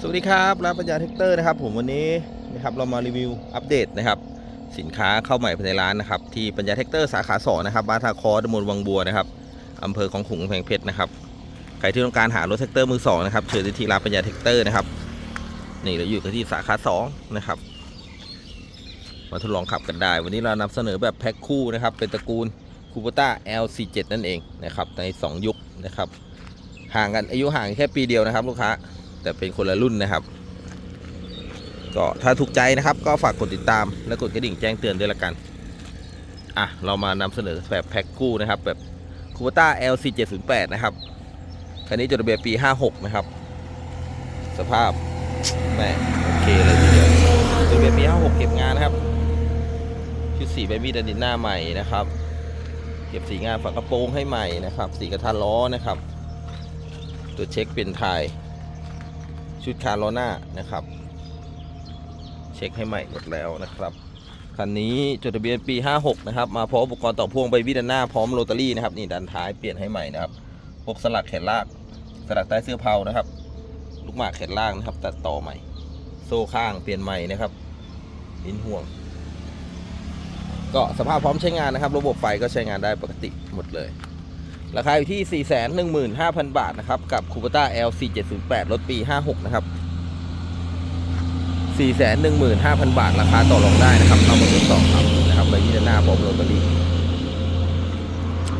สวัสดีครับร้านปัญญาแท็กเตอร์นะครับ ผมวันนี้นะครับเรามารีวิวอัปเดตนะครับ สินค้าเข้าใหม่ภายในร้านนะครับ ที่ปัญญาแท็กเตอร์สาขา2นะครับบ้านทาคอตำบลวังบัวนะครับอำเภอของขุงแพงเพชรนะครับใครที่ต้องการหารถแท็กเตอร์มือสองนะครับเชิญได้ที่ร้านปัญญาแท็กเตอร์นะครับนี่เราอยู่กันที่สาขา2นะครับมาทดลองขับกันได้ วันนี้เรานำเสนอแบบแพ็คคู่นะครับ เป็นตระกูลคูปต้า L47 นั่นเองนะครับใน 2 ยุคนะครับห่างกันอายุห่างแค่ปีเดียวนะครับลูกค้า แต่เป็นคนละรุ่นนะครับ ก็ถ้าถูกใจนะครับ ก็ฝากกดติดตามและกดกระดิ่งแจ้งเตือนด้วยละกัน อะ เรามานำเสนอแบบแพ็คคู่นะครับแบบคูปต้า LC708 นะครับคันนี้จดทะเบียนปี 56 นะครับ สภาพแม่โอเคเลยทีเดียวจดทะเบียนปี 56 เก็บงานนะครับชุดสีใบมีดดันดินหน้าใหม่นะครับ เก็บสีงานฝากระโปรงให้ใหม่นะครับ สีกระทะล้อนะครับ ตัวเช็คเป็นไทย ชุดคาร์โลน่านะครับ เช็คให้ใหม่หมดแล้วนะครับคันนี้จดทะเบียนปี 56 นะครับ มาพร้อมอุปกรณ์ต่อพ่วงใบวิดานหน้าพร้อมโรตารี่นะครับ นี่ด้านท้ายเปลี่ยนให้ใหม่นะครับพวกสลักแขนลาก สลักใต้เสื้อเผานะครับ ลูกหมากแขนล่างนะครับ ตัดต่อใหม่ โซ่ข้างเปลี่ยนใหม่นะครับลิ้นห่วง ก็สภาพพร้อมใช้งานนะครับ ระบบไฟก็ใช้งานได้ปกติหมดเลย ราคาอยู่ที่ 415,000 บาทนะครับ กับ c u p e r a L4708 รถปี 56 นะครับ 415,000 บาท ราคาต่อรองได้นะครับเรามาทดสอบครับนะครับใบมีดหน้าพร้อมโรตารี่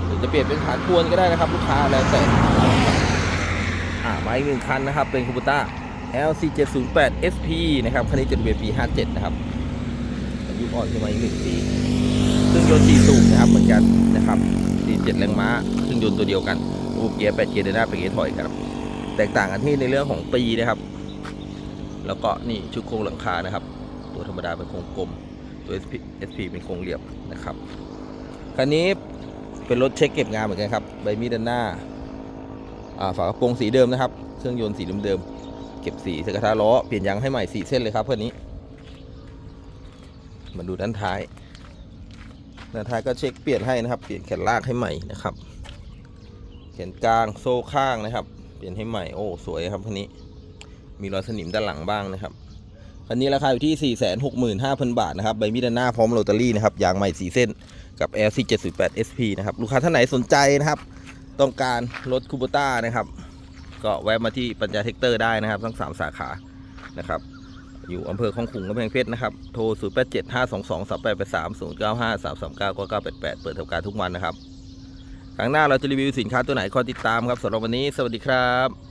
หรือจะเปลี่ยนเป็นฐานพวนก็ได้นะครับ ลูกค้าแล้วแต่อ่ามาอีกหนึ่งคันนะครับ เป็น c u p e r a L4708 SP นะครับ คันนี้จดทะเบียนปี 57 นะครับอายุอ่อนขึ้นมาอีกหนึ่งปี ยนต์4สูบนะครับเหมือนกันนะครับ47แรงม้าเครื่องยนต์ตัวเดียวกันระบบเกียร์8เกียร์เดินหน้า8เกียร์ถอยครับ แตกต่างกันที่ในเรื่องของปีนะครับ แล้วก็นี่ชุดโครงหลังคานะครับ ตัวธรรมดาเป็นโครงกลม ตัว SP, SP เป็นโครงเหลี่ยมนะครับคันนี้เป็นรถเช็คเก็บงานเหมือนกันครับใบมีดด้านหน้าฝากระโปรงสีเดิมนะครับ เครื่องยนต์สีเดิมๆเก็บสีสกระทะล้อเปลี่ยนยางให้ใหม่สีเส้นเลยครับคันนี้มาดูด้านท้าย ด้าท้ายก็เช็คเปลี่ยนให้นะครับ เปลี่ยนแขนลากให้ใหม่นะครับ แขนกลางโซ่ข้างนะครับ เปลี่ยนให้ใหม่โอ้สวยครับคันนี้ มีรอยสนิมด้านหลังบ้างนะครับคันนี้ราคาอยู่ที่ 465,000 บาทนะครับ ใบมีดด้าหน้าพร้อมโรตารี่นะครับ ยางใหม่สีเส้นกับ LC 708 SP นะครับ ลูกค้าท่านไหนสนใจนะครับ ต้องการรถคูโบต้านะครับ ก็แวะมาที่ปัญญาเทคเตอร์ได้นะครับ ทั้ง 3 สาขานะครับ อยู่อำเภอคลองขุงกำแพงเพชรนะครับ โทร 0 8 7 5 2 2 3 8 8 3 0 9 5 3 3 9 9 9 8 8 เปิดทำการทุกวันนะครับ ครั้งหน้าเราจะรีวิวสินค้าตัวไหนคอยติดตามครับสำหรับวันนี้ สวัสดีครับ